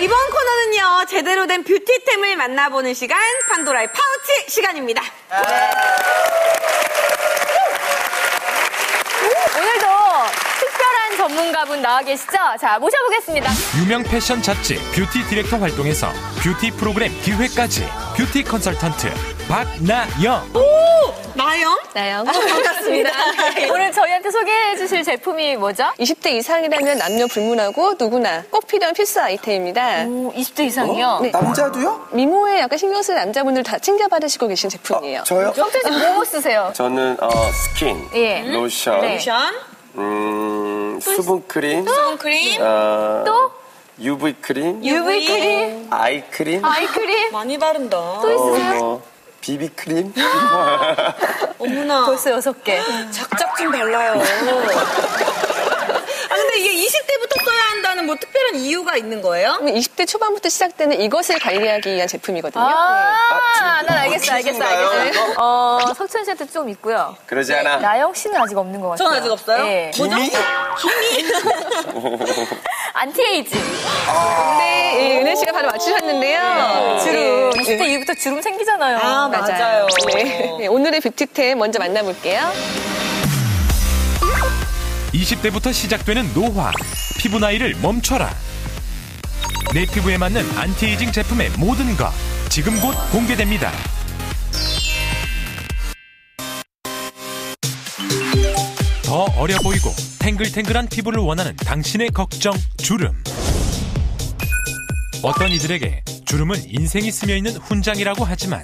이번 코너는요, 제대로 된 뷰티템을 만나보는 시간, 판도라의 파우치 시간입니다. 오늘도 특별한 전문가분 나와 계시죠? 자, 모셔보겠습니다. 유명 패션 잡지 뷰티 디렉터 활동에서 뷰티 프로그램 기획까지 뷰티 컨설턴트 박나영 나영? 나요. 반갑습니다. 오늘 저희한테 소개해 주실 제품이 뭐죠? 20대 이상이라면 남녀 불문하고 누구나 꼭 필요한 필수 아이템입니다. 오, 20대 이상이요? 네. 남자도요? 미모에 약간 신경 쓰는 남자분들 다 챙겨받으시고 계신 제품이에요. 저요? 성준 씨뭐 쓰세요? 저는 어, 스킨, 예. 로션, 네. 쿠션, 음, 수분 크림, 선크림, 어, 또? UV 크림, UV 크림, 아이 크림, 아이 크림. 많이 바른다. 또 있으세요? 어, 뭐, 비비 크림. 어머나. 벌써 여섯 개. 작작 좀 발라요. 아, 근데 이게 20대부터 써야 한다는 뭐 특별한 이유가 있는 거예요? 20대 초반부터 시작되는 이것을 관리하기 위한 제품이거든요. 아, 난 알겠어, 알겠어, 퀴즈인가요, 알겠어. 이거? 어, 석천 씨한테 좀 있고요. 그러지 않아. 나영 씨는 아직 없는 것 같아요. 전 아직 없어요? 예. 뭐죠? 안티에이징. 네, 예, 은혜 씨가 바로 맞추셨는데요. 주름. 예. 20대 이후부터 주름 생기잖아요. 아, 맞아요. 네. 네, 오늘의 뷰티템 먼저 만나볼게요. 20대부터 시작되는 노화 피부 나이를 멈춰라. 내 피부에 맞는 안티에이징 제품의 모든 것 지금 곧 공개됩니다. 더 어려 보이고 탱글탱글한 피부를 원하는 당신의 걱정 주름. 어떤 이들에게 주름은 인생이 스며있는 훈장이라고 하지만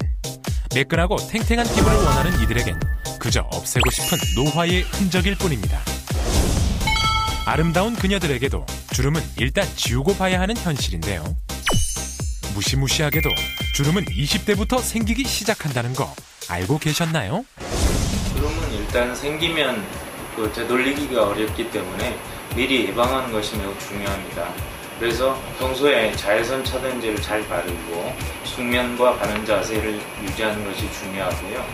매끈하고 탱탱한 피부를 원하는 이들에겐 그저 없애고 싶은 노화의 흔적일 뿐입니다. 아름다운 그녀들에게도 주름은 일단 지우고 봐야 하는 현실인데요. 무시무시하게도 주름은 20대부터 생기기 시작한다는 거 알고 계셨나요? 주름은 일단 생기면 그 되돌리기가 어렵기 때문에 미리 예방하는 것이 매우 중요합니다. 그래서 평소에 자외선 차단제를 잘 바르고 숙면과 바른 자세를 유지하는 것이 중요하고요.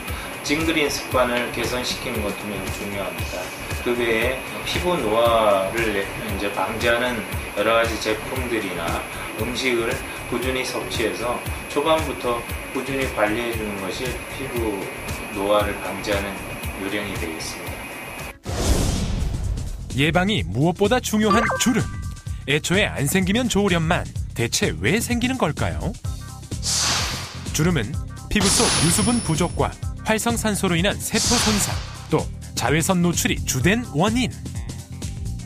찡그린 습관을 개선시키는 것도 매우 중요합니다. 그 외에 피부 노화를 이제 방지하는 여러 가지 제품들이나 음식을 꾸준히 섭취해서 초반부터 꾸준히 관리해 주는 것이 피부 노화를 방지하는 요령이 되겠습니다. 예방이 무엇보다 중요한 주름. 애초에 안 생기면 좋으련만 대체 왜 생기는 걸까요? 주름은 피부 속 유수분 부족과 활성산소로 인한 세포 손상, 또 자외선 노출이 주된 원인.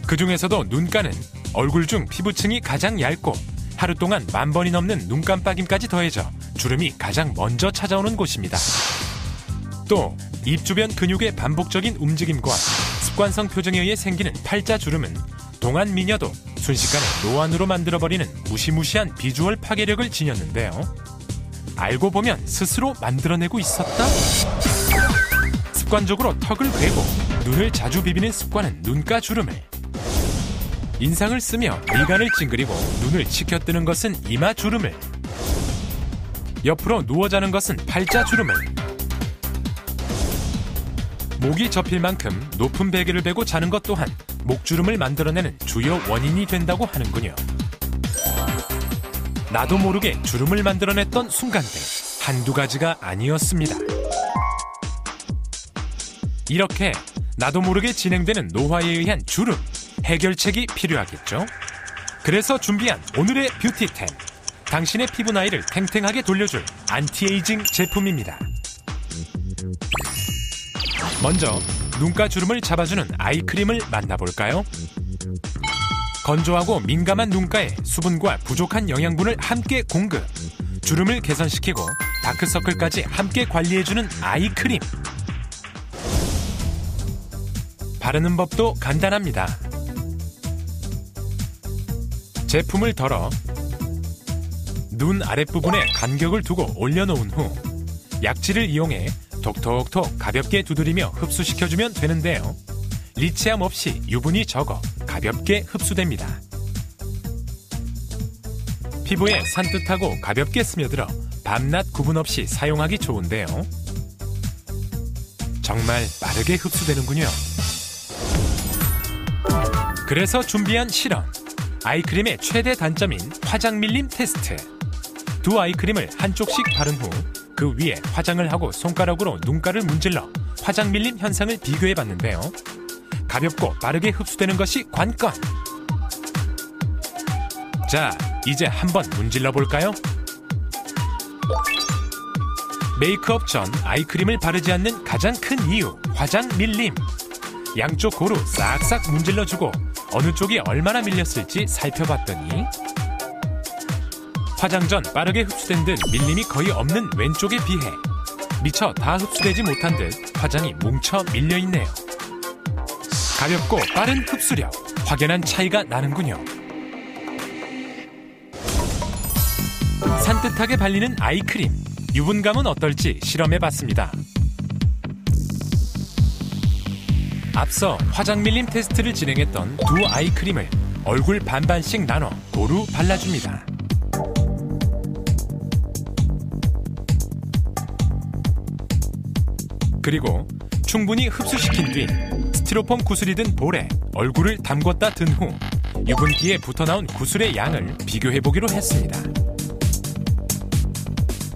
그 중에서도 눈가는 얼굴 중 피부층이 가장 얇고 하루 동안 만 번이 넘는 눈 깜빡임까지 더해져 주름이 가장 먼저 찾아오는 곳입니다. 또 입 주변 근육의 반복적인 움직임과 습관성 표정에 의해 생기는 팔자 주름은 동안 미녀도 순식간에 노안으로 만들어버리는 무시무시한 비주얼 파괴력을 지녔는데요. 알고 보면 스스로 만들어내고 있었다? 습관적으로 턱을 괴고 눈을 자주 비비는 습관은 눈가 주름을 인상을 쓰며 미간을 찡그리고 눈을 치켜뜨는 것은 이마 주름을 옆으로 누워 자는 것은 팔자 주름을 목이 접힐 만큼 높은 베개를 베고 자는 것 또한 목주름을 만들어내는 주요 원인이 된다고 하는군요. 나도 모르게 주름을 만들어냈던 순간들 한두 가지가 아니었습니다. 이렇게 나도 모르게 진행되는 노화에 의한 주름 해결책이 필요하겠죠. 그래서 준비한 오늘의 뷰티템 당신의 피부 나이를 탱탱하게 돌려줄 안티에이징 제품입니다. 먼저 눈가 주름을 잡아주는 아이크림을 만나볼까요? 건조하고 민감한 눈가에 수분과 부족한 영양분을 함께 공급, 주름을 개선시키고 다크서클까지 함께 관리해주는 아이크림. 바르는 법도 간단합니다. 제품을 덜어 눈 아랫부분에 간격을 두고 올려놓은 후 약지를 이용해 톡톡톡 가볍게 두드리며 흡수시켜주면 되는데요. 리치함 없이 유분이 적어 가볍게 흡수됩니다. 피부에 산뜻하고 가볍게 스며들어 밤낮 구분 없이 사용하기 좋은데요. 정말 빠르게 흡수되는군요. 그래서 준비한 실험. 아이크림의 최대 단점인 화장 밀림 테스트. 두 아이크림을 한쪽씩 바른 후 그 위에 화장을 하고 손가락으로 눈가를 문질러 화장 밀림 현상을 비교해 봤는데요. 가볍고 빠르게 흡수되는 것이 관건. 자, 이제 한번 문질러 볼까요? 메이크업 전 아이크림을 바르지 않는 가장 큰 이유, 화장 밀림. 양쪽 고루 싹싹 문질러주고 어느 쪽이 얼마나 밀렸을지 살펴봤더니 화장 전 빠르게 흡수된 듯 밀림이 거의 없는 왼쪽에 비해 미처 다 흡수되지 못한 듯 화장이 뭉쳐 밀려 있네요. 가볍고 빠른 흡수력, 확연한 차이가 나는군요. 산뜻하게 발리는 아이크림, 유분감은 어떨지 실험해봤습니다. 앞서 화장 밀림 테스트를 진행했던 두 아이크림을 얼굴 반반씩 나눠 고루 발라줍니다. 그리고 충분히 흡수시킨 뒤 스티로폼 구슬이 든 볼에 얼굴을 담궜다 든 후 유분기에 붙어 나온 구슬의 양을 비교해 보기로 했습니다.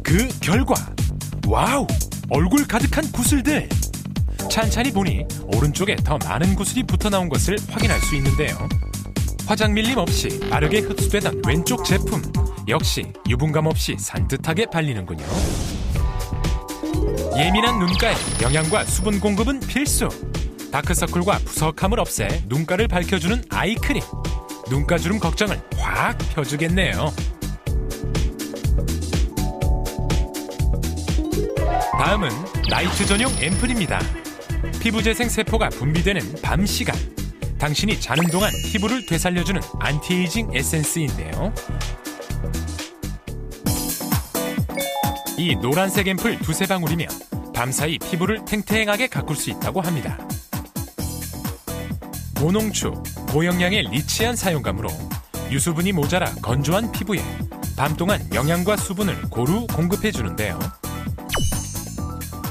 그 결과 와우 얼굴 가득한 구슬들 찬찬히 보니 오른쪽에 더 많은 구슬이 붙어 나온 것을 확인할 수 있는데요. 화장 밀림 없이 빠르게 흡수되던 왼쪽 제품 역시 유분감 없이 산뜻하게 발리는군요. 예민한 눈가에 영양과 수분 공급은 필수. 다크서클과 푸석함을 없애 눈가를 밝혀주는 아이크림. 눈가 주름 걱정을 확 펴주겠네요. 다음은 나이트 전용 앰플입니다. 피부재생 세포가 분비되는 밤 시간. 당신이 자는 동안 피부를 되살려주는 안티에이징 에센스인데요. 이 노란색 앰플 두세 방울이면 밤사이 피부를 탱탱하게 가꿀 수 있다고 합니다. 고농축, 고영양의 리치한 사용감으로 유수분이 모자라 건조한 피부에 밤 동안 영양과 수분을 고루 공급해 주는데요.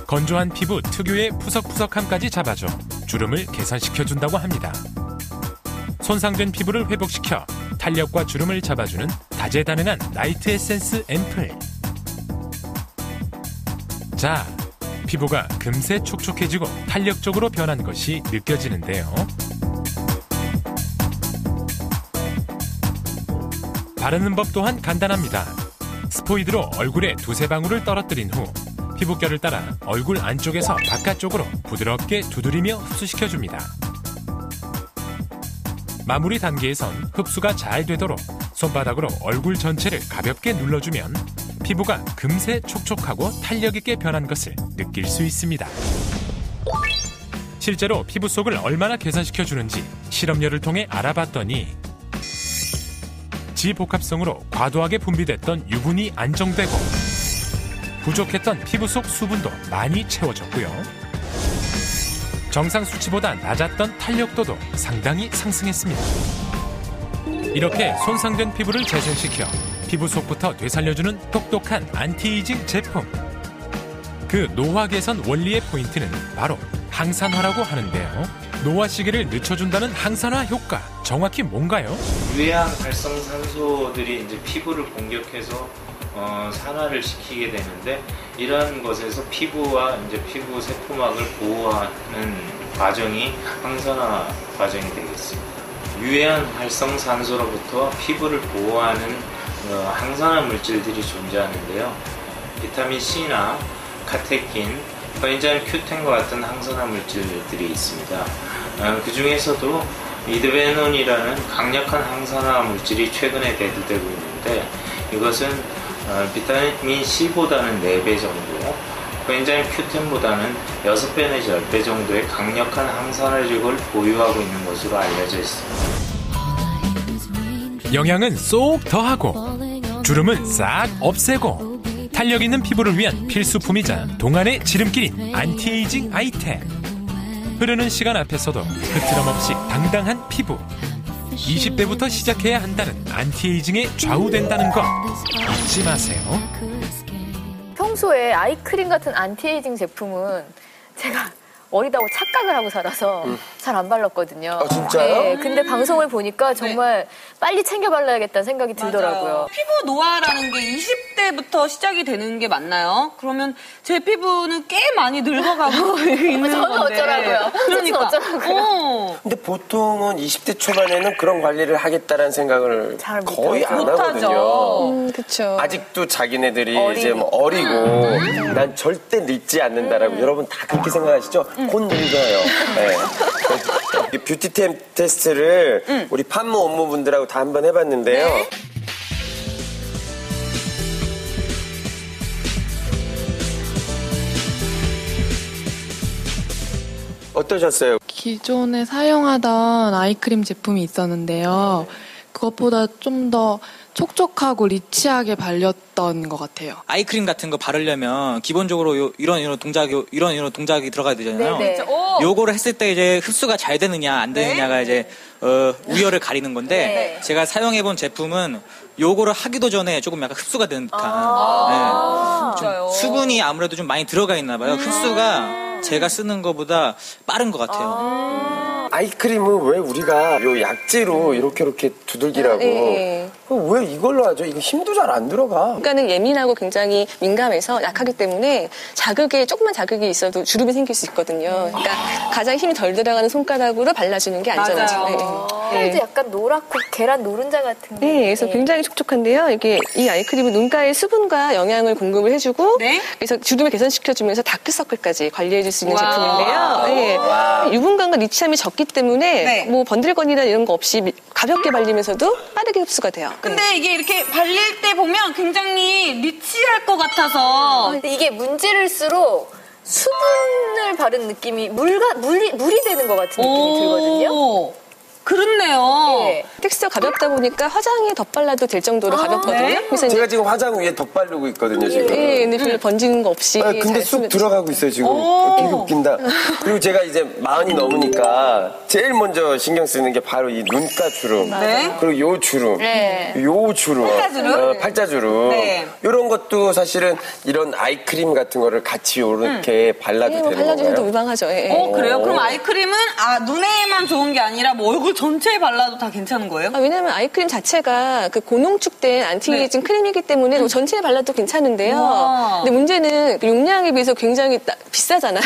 건조한 피부 특유의 푸석푸석함까지 잡아줘 주름을 개선시켜 준다고 합니다. 손상된 피부를 회복시켜 탄력과 주름을 잡아주는 다재다능한 나이트 에센스 앰플. 자, 피부가 금세 촉촉해지고 탄력적으로 변한 것이 느껴지는데요. 바르는 법 또한 간단합니다. 스포이드로 얼굴에 두세 방울을 떨어뜨린 후 피부결을 따라 얼굴 안쪽에서 바깥쪽으로 부드럽게 두드리며 흡수시켜줍니다. 마무리 단계에선 흡수가 잘 되도록 손바닥으로 얼굴 전체를 가볍게 눌러주면 피부가 금세 촉촉하고 탄력 있게 변한 것을 느낄 수 있습니다. 실제로 피부 속을 얼마나 개선시켜 주는지 실험열을 통해 알아봤더니 지복합성으로 과도하게 분비됐던 유분이 안정되고 부족했던 피부 속 수분도 많이 채워졌고요. 정상 수치보다 낮았던 탄력도도 상당히 상승했습니다. 이렇게 손상된 피부를 재생시켜 피부 속부터 되살려주는 똑똑한 안티에이징 제품. 그 노화 개선 원리의 포인트는 바로 항산화라고 하는데요. 노화 시기를 늦춰준다는 항산화 효과 정확히 뭔가요? 유해한 활성산소들이 이제 피부를 공격해서 어, 산화를 시키게 되는데 이러한 것에서 피부와 이제 피부 세포막을 보호하는 과정이 항산화 과정이 되겠습니다. 유해한 활성 산소로부터 피부를 보호하는 어, 항산화 물질들이 존재하는데요. 비타민 C나 카테킨, 코엔자임 Q10과 같은 항산화 물질들이 있습니다. 어, 그 중에서도 이드베논이라는 강력한 항산화 물질이 최근에 대두되고 있는데 이것은 어, 비타민 C보다는 4배 정도, 코엔자임 Q10보다는 6배 내지 10배 정도의 강력한 항산화력을 보유하고 있는 것으로 알려져 있습니다. 영양은 쏙 더하고 주름은 싹 없애고 탄력 있는 피부를 위한 필수품이자 동안의 지름길인 안티에이징 아이템. 흐르는 시간 앞에서도 흐트럼 없이 당당한 피부. 20대부터 시작해야 한다는 안티에이징에 좌우된다는 거 잊지 마세요. 평소에 아이크림 같은 안티에이징 제품은 제가 어리다고 착각을 하고 살아서 잘 안 발랐거든요. 아, 진짜요? 네, 근데 방송을 보니까 정말 빨리 챙겨 발라야겠다는 생각이 들더라고요. 피부 노화라는 게 20대부터 시작이 되는 게 맞나요? 그러면 제 피부는 꽤 많이 늙어가고 있는 저는 건데. 어쩌라고요? 그러니까. 어쩌라고요? 어. 근데 보통은 20대 초반에는 그런 관리를 하겠다라는 생각을 잘 거의 안 못하죠. 하거든요. 음, 그쵸. 아직도 자기네들이 이제 뭐 어리고 난 절대 늙지 않는다라고 여러분 다 그렇게 생각하시죠? 곧 늙어요. 네. 이 뷰티템 테스트를 우리 판무 업무분들하고 다 한번 해봤는데요. 어떠셨어요? 기존에 사용하던 아이크림 제품이 있었는데요. 그것보다 좀 더 촉촉하고 리치하게 발렸던 것 같아요. 아이크림 같은 거 바르려면 기본적으로 요- 이런 이런 동작 요- 이런 이런 동작이 들어가야 되잖아요. 네. 오. 요거를 했을 때 이제 흡수가 잘 되느냐 안 되느냐가 이제 어, 우열을 가리는 건데 네. 제가 사용해 본 제품은 요거를 하기도 전에 조금 약간 흡수가 되는 듯한 아. 네. 좀 수분이 아무래도 좀 많이 들어가 있나 봐요. 흡수가 제가 쓰는 것보다 빠른 것 같아요. 아이크림은 왜 우리가 요 약재로 이렇게 이렇게 두들기라고 네. 그럼 왜 이걸로 하죠? 이거 힘도 잘 안 들어가. 그러니까는 예민하고 굉장히 민감해서 약하기 때문에 자극에 조금만 자극이 있어도 주름이 생길 수 있거든요. 그러니까 가장 힘이 덜 들어가는 손가락으로 발라주는 게 안전하죠. 맞아요. 네. 살도 약간 노랗고 계란 노른자 같은 게. 네, 그래서 굉장히 촉촉한데요. 이게 이 아이크림은 눈가에 수분과 영양을 공급을 해주고, 네. 그래서 주름을 개선시켜주면서 다크서클까지 관리해줄 수 있는. 제품인데요. 네. 유분감과 리치함이 적기 때문에 네. 뭐 번들거리나 이런 거 없이 미- 가볍게 발리면서도 빠르게 흡수가 돼요. 근데 이게 이렇게 발릴 때 보면 굉장히 리치할 것 같아서 근데 이게 문지를수록 수분을 바른 느낌이 물가 물이 물이 되는 것 같은 느낌이 들거든요. 네. 텍스처 가볍다 보니까 화장에 덧발라도 될 정도로 가볍거든요. 네? 그래서 제가 지금 화장 위에 덧바르고 있거든요, 지금. 예, 근데 별로 번지는 거 없이. 아, 근데 잘쑥 쓰면- 들어가고 있어요, 지금. 오. 되게 웃긴다. 그리고 제가 이제 마흔이 넘으니까 제일 먼저 신경 쓰는 게 바로 이 눈가 주름. 네. 그리고 요 주름. 네. 요 주름. 팔자 주름? 어, 팔자 주름. 네. 요런 것도 사실은 이런 아이크림 같은 거를 같이 요렇게 발라도 예, 뭐 되는 발라주셔도 건가요? 무방하죠. 예. 어, 그래요? 그럼 아이크림은 아, 눈에만 좋은 게 아니라 뭐 얼굴 전체에 발라도 다 괜찮은 거예요? 아, 왜냐면 아이크림 자체가 그 고농축된 안티에이징 크림이기 때문에 뭐 전체에 발라도 괜찮은데요. 네. 와. 근데 문제는 그 용량에 비해서 굉장히 따- 비싸잖아요.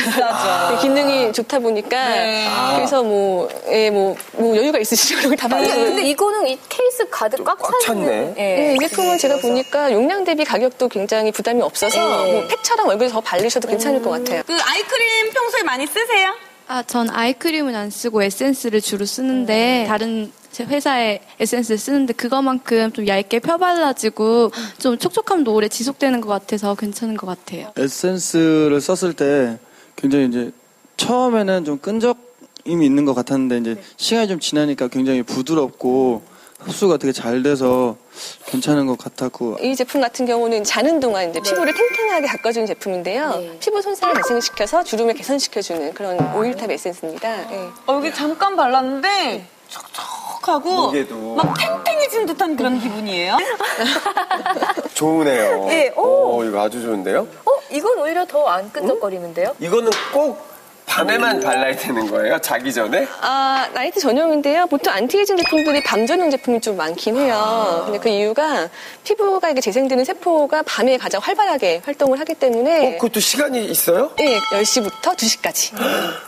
그 기능이 좋다 보니까 네. 그래서 뭐, 예, 뭐, 뭐 여유가 있으시면 다 발라도 근데 이거는 이 케이스 가득 꽉 꽉. 찼네. 예. 예, 이 제품은 제가 보니까 용량 대비 가격도 굉장히 부담이 없어서 네. 뭐 팩처럼 얼굴에 더 바르셔도 괜찮을 것 같아요. 그 아이크림 평소에 많이 쓰세요? 아, 전 아이크림은 안 쓰고 에센스를 주로 쓰는데 다른 제 회사의 에센스를 쓰는데 그거만큼 좀 얇게 펴발라지고 좀 촉촉함도 오래 지속되는 것 같아서 괜찮은 것 같아요. 에센스를 썼을 때 굉장히 이제 처음에는 좀 끈적임이 있는 것 같았는데 이제 시간이 좀 지나니까 굉장히 부드럽고 흡수가 되게 잘 돼서 괜찮은 것 같았고 이 제품 같은 경우는 자는 동안 이제 피부를 탱탱하게 가꿔주는 제품인데요. 네. 피부 손상을 발생시켜서 주름을 개선시켜주는 그런 오일탑 에센스입니다. 예. 어, 여기 잠깐 발랐는데 촉촉 하고 목에도. 막 탱탱해진 듯한 그런 기분이에요. 좋으네요. 네, 오. 오, 이거 아주 좋은데요? 어, 이건 오히려 더 안 끈적거리는데요? 이거는 꼭 밤에만 발라야 되는 거예요? 자기 전에? 아, 나이트 전용인데요. 보통 안티에이징 제품들이 밤 전용 제품이 좀 많긴 해요. 근데 그 이유가 피부가 이게 재생되는 세포가 밤에 가장 활발하게 활동을 하기 때문에 어, 그것도 시간이 있어요? 예, 10시부터 2시까지.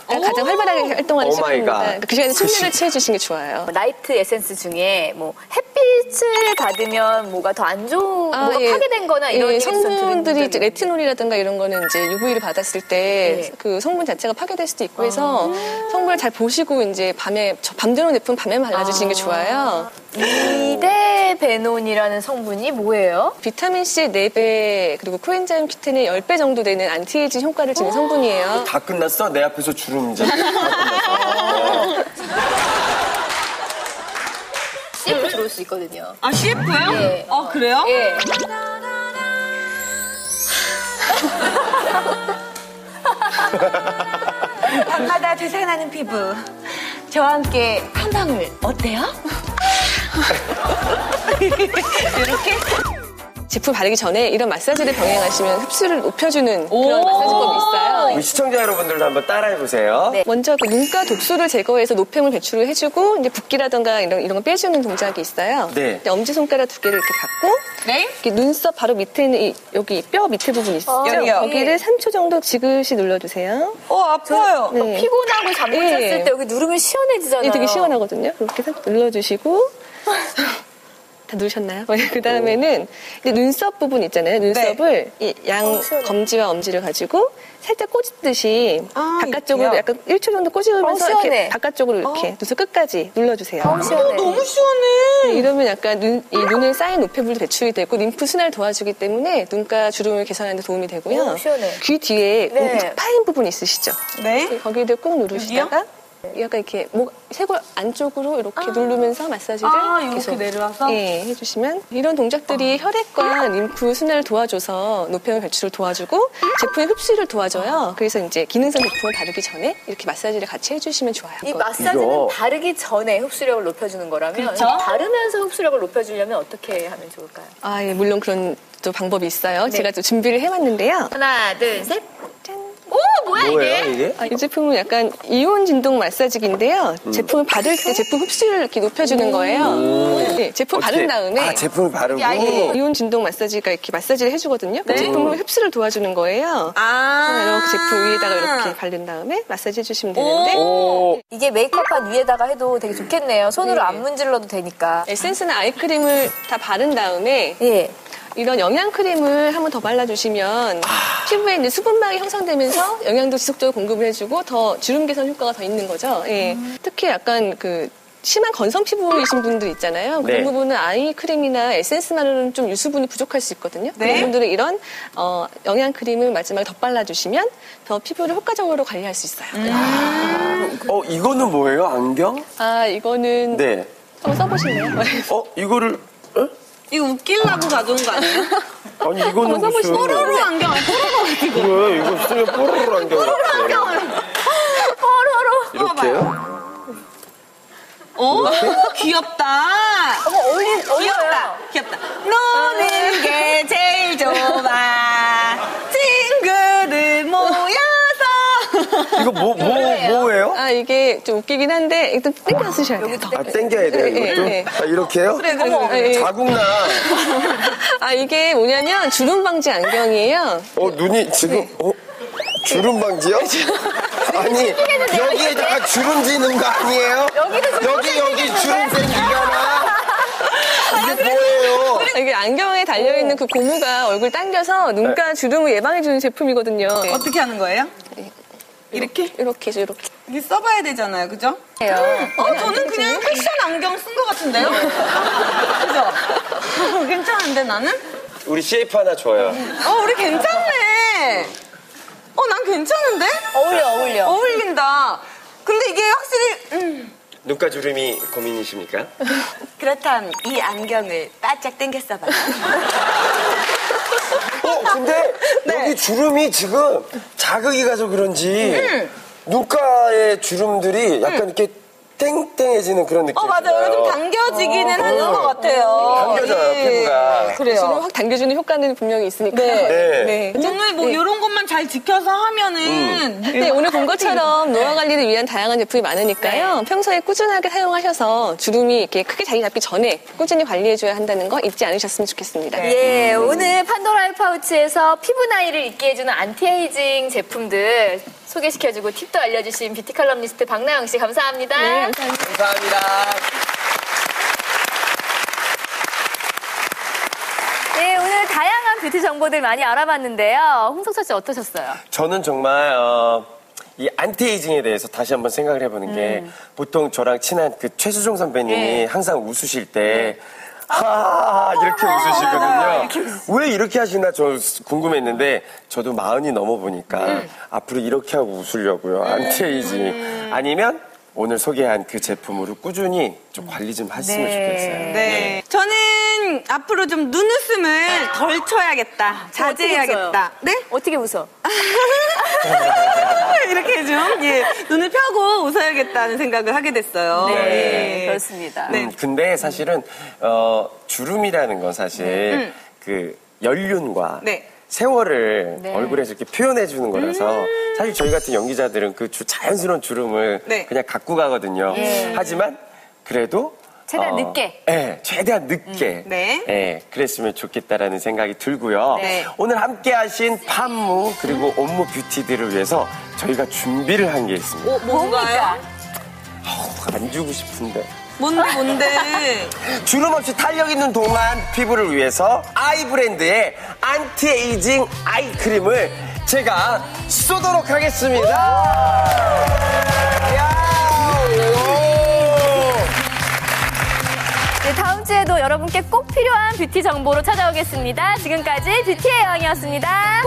가장 활발하게 활동하는 오 마이 시간입니다. 갓. 그러니까 그 시간에 그 숙면을 시- 취해주시는 게 좋아요. 뭐 나이트 에센스 중에 뭐 햇 빛을 받으면 뭐가 더 안 좋은, 뭐가 예. 파괴된 거나 이런 예, 성분들이 레티놀이라든가 이런 거는 이제 UV를 받았을 때 네. 그 성분 자체가 파괴될 수도 있고 해서 성분을 잘 보시고 이제 밤에 저 밤대로 제품 밤에 발라주시는 게 좋아요. 이데베논이라는 성분이 뭐예요? 비타민 C 4배 그리고 코엔자임 Q10의 10배 정도 되는 안티에이징 효과를 지닌 성분이에요. 다 끝났어? 내 앞에서 주름 이제. 들어올 수 있거든요. 아, CF요? 예. 아, 그래요? 예. 밤마다 되살아나는 피부. 저와 함께 한 방울 어때요? 이렇게 제품 바르기 전에 이런 마사지를 병행하시면 흡수를 높여주는 그런 마사지법이 있어요. 우리 시청자 여러분들도 한번 따라해보세요. 네. 먼저 그 눈가 독소를 제거해서 노폐물 배출을 해주고 이제 붓기라던가 이런 이런 거 빼주는 동작이 있어요. 네. 엄지 손가락 두 개를 이렇게 갖고 네? 이렇게 눈썹 바로 밑에 있는 이, 여기 뼈 밑에 부분 있죠? 여기요. 거기를 3초 정도 지그시 눌러주세요. 어, 아파요. 네. 피곤하고 잠못 예. 잤을 때 여기 누르면 시원해지잖아요. 이게 되게 시원하거든요. 이렇게 딱 눌러주시고 다 누르셨나요? 그 다음에는 눈썹 부분 있잖아요. 눈썹을 네. 이양 어. 검지와 엄지를 가지고 살짝 꼬집듯이 아, 바깥쪽으로 이렇게요? 약간 1초 정도 꼬집으면서 어. 이렇게 바깥쪽으로 이렇게 눈썹 끝까지 눌러주세요. 너무 시원해. 너무 시원해. 네, 이러면 약간 눈, 이 눈에 쌓인 노폐물도 배출이 되고 림프 순환을 도와주기 때문에 눈가 주름을 개선하는 데 도움이 되고요. 귀 뒤에 네. 파인 부분 있으시죠? 네. 거기를 꼭 누르시다가 약간 이렇게 목 쇄골 안쪽으로 이렇게 누르면서 마사지를 아, 이렇게 계속 내려와서? 예, 해주시면 이런 동작들이 혈액과 림프 순환을 도와줘서 노폐물 배출을 도와주고 제품의 흡수를 도와줘요. 그래서 이제 기능성 제품을 바르기 전에 이렇게 마사지를 같이 해주시면 좋아요. 이 마사지는 이거. 바르기 전에 흡수력을 높여주는 거라면 그렇죠. 이 바르면서 흡수력을 높여주려면 어떻게 하면 좋을까요? 아, 예, 물론 그런 또 방법이 있어요. 제가 또 준비를 해왔는데요. 하나, 둘, 셋. 짠. 오, 뭐야 뭐예요, 이게? 이게? 아, 이 제품은 약간 이온 진동 마사지기인데요. 음. 제품을 바를 때 제품 흡수를 이렇게 높여주는 거예요. 네, 제품 바른 어떻게? 다음에 아, 제품을 바르고. 네, 이온 진동 마사지가 이렇게 마사지를 해주거든요. 그 제품을 흡수를 도와주는 거예요. 아. 이렇게 제품 위에다가 이렇게 바른 다음에 마사지 해주시면 되는데 오, 이게 메이크업한 위에다가 해도 되게 좋겠네요. 손으로 네. 안 문질러도 되니까. 에센스나 아이크림을 다 바른 다음에 예. 이런 영양 크림을 한 번 더 발라주시면 피부에 이제 수분막이 형성되면서 영양도 지속적으로 공급을 해주고 더 주름 개선 효과가 더 있는 거죠. 예. 특히 약간 그 심한 건성 피부이신 분들 있잖아요. 네. 그런 부분은 아이 크림이나 에센스만으로는 좀 유수분이 부족할 수 있거든요. 네. 그런 분들은 이런 어, 영양 크림을 마지막에 덧발라주시면 더 피부를 효과적으로 관리할 수 있어요. 어, 이거는 뭐예요? 안경? 아 이거는 네. 한번 써보실래요? 어, 이거를, 어? 이거 웃기려고 가져온 거 아니에요? 아니, 이거는 무슨. 뽀로로 안경 아니 뽀로로 그래, 이거 쓰면 뽀로로 안경. 뽀로로 이렇게요? 어? 귀엽다. 어머, 어울리, 이거 뭐, 뭐, 뭐예요? 아 이게 좀 웃기긴 한데 일단 땡겨 쓰셔야 돼요. 아, 땡겨야 돼요, 네, 이것도? 네. 아, 이렇게요? 그래, 그래, 그래. 예. 자국나. 아 이게 뭐냐면 주름 방지 안경이에요. 어, 눈이 지금, 어? 주름 방지요? 아니, 여기에다가 주름 지는 거 아니에요? 여기, 여기 주름. 이게 뭐예요? 이게 안경에 달려 있는 그 고무가 얼굴 당겨서 눈가 주름을 예방해 주는 제품이거든요. 어떻게 하는 거예요? 이렇게 이렇게 해서 이렇게. 이게 써봐야 되잖아요, 그죠? 어, 저는 그냥 패션 안경 쓴 것 같은데요? 그죠? 괜찮은데, 나는? 우리 쉐이프 하나 줘요. 어, 우리 괜찮네. 어, 난 괜찮은데? 어울려, 어울려. 어울린다. 근데 이게 확실히, 음. 눈가 주름이 고민이십니까? 그렇다면 이 안경을 바짝 당겨 써봐. 어, 근데 네. 여기 주름이 지금 자극이 가서 그런지 음. 눈가의 주름들이 약간 이렇게 땡땡해지는 그런 느낌이 어, 맞아요. 이거 좀 당겨지기는 하는 것 같아요. 당겨져요, 예. 피부가. 주름 그래요. 확 당겨주는 효과는 분명히 있으니까. 네. 이런 것만 잘 지켜서 하면은 네, 오늘 본 것처럼 노화 관리를 위한 다양한 제품이 많으니까요. 평소에 꾸준하게 사용하셔서 주름이 이렇게 크게 자리 잡기 전에 꾸준히 관리해줘야 한다는 거 잊지 않으셨으면 좋겠습니다. 예, 오늘 판도라의 파우치에서 피부 나이를 잊게 해주는 안티에이징 제품들 소개시켜주고 팁도 알려주신 뷰티 칼럼니스트 박나영 씨 감사합니다. 네, 감사합니다. 감사합니다. 네, 오늘 다양한 뷰티 정보들 많이 알아봤는데요. 홍석철 씨 어떠셨어요? 저는 정말 어, 이 안티에이징에 대해서 다시 한번 생각을 해보는 게 음. 보통 저랑 친한 그 최수종 선배님이 네. 항상 웃으실 때하 이렇게 웃으시거든요. 왜 이렇게 하시나 저 궁금했는데 저도 마흔이 넘어 보니까 음. 앞으로 이렇게 하고 웃으려고요. 안티에이징 아니면 오늘 소개한 그 제품으로 꾸준히 좀 관리 좀 했으면 좋겠어요. 네. 저는 앞으로 좀 눈웃음을 덜 쳐야겠다. 자제해야겠다. 네? 어떻게 웃어? 이렇게 좀, 예, 눈을 펴고 웃어야겠다는 생각을 하게 됐어요. 네, 예. 그렇습니다. 음, 근데 사실은 어, 주름이라는 건 사실 그 연륜과 네. 세월을 네. 얼굴에서 이렇게 표현해 주는 거라서 사실 저희 같은 연기자들은 그 주- 자연스러운 주름을 네. 그냥 갖고 가거든요. 예. 하지만 그래도 최대한 어, 늦게. 예, 최대한 늦게. 네. 예, 그랬으면 좋겠다라는 생각이 들고요. 네. 오늘 함께 하신 판무 그리고 온무 뷰티들을 위해서 저희가 준비를 한 게 있습니다. 어, 뭔가요? 안 주고 싶은데. 뭔데, 뭔데? 주름 없이 탄력 있는 동안 피부를 위해서 아이 브랜드의 안티에이징 아이크림을 제가 쏘도록 하겠습니다. 네, 다음 주에도 여러분께 꼭 필요한 뷰티 정보로 찾아오겠습니다. 지금까지 뷰티의 여왕이었습니다.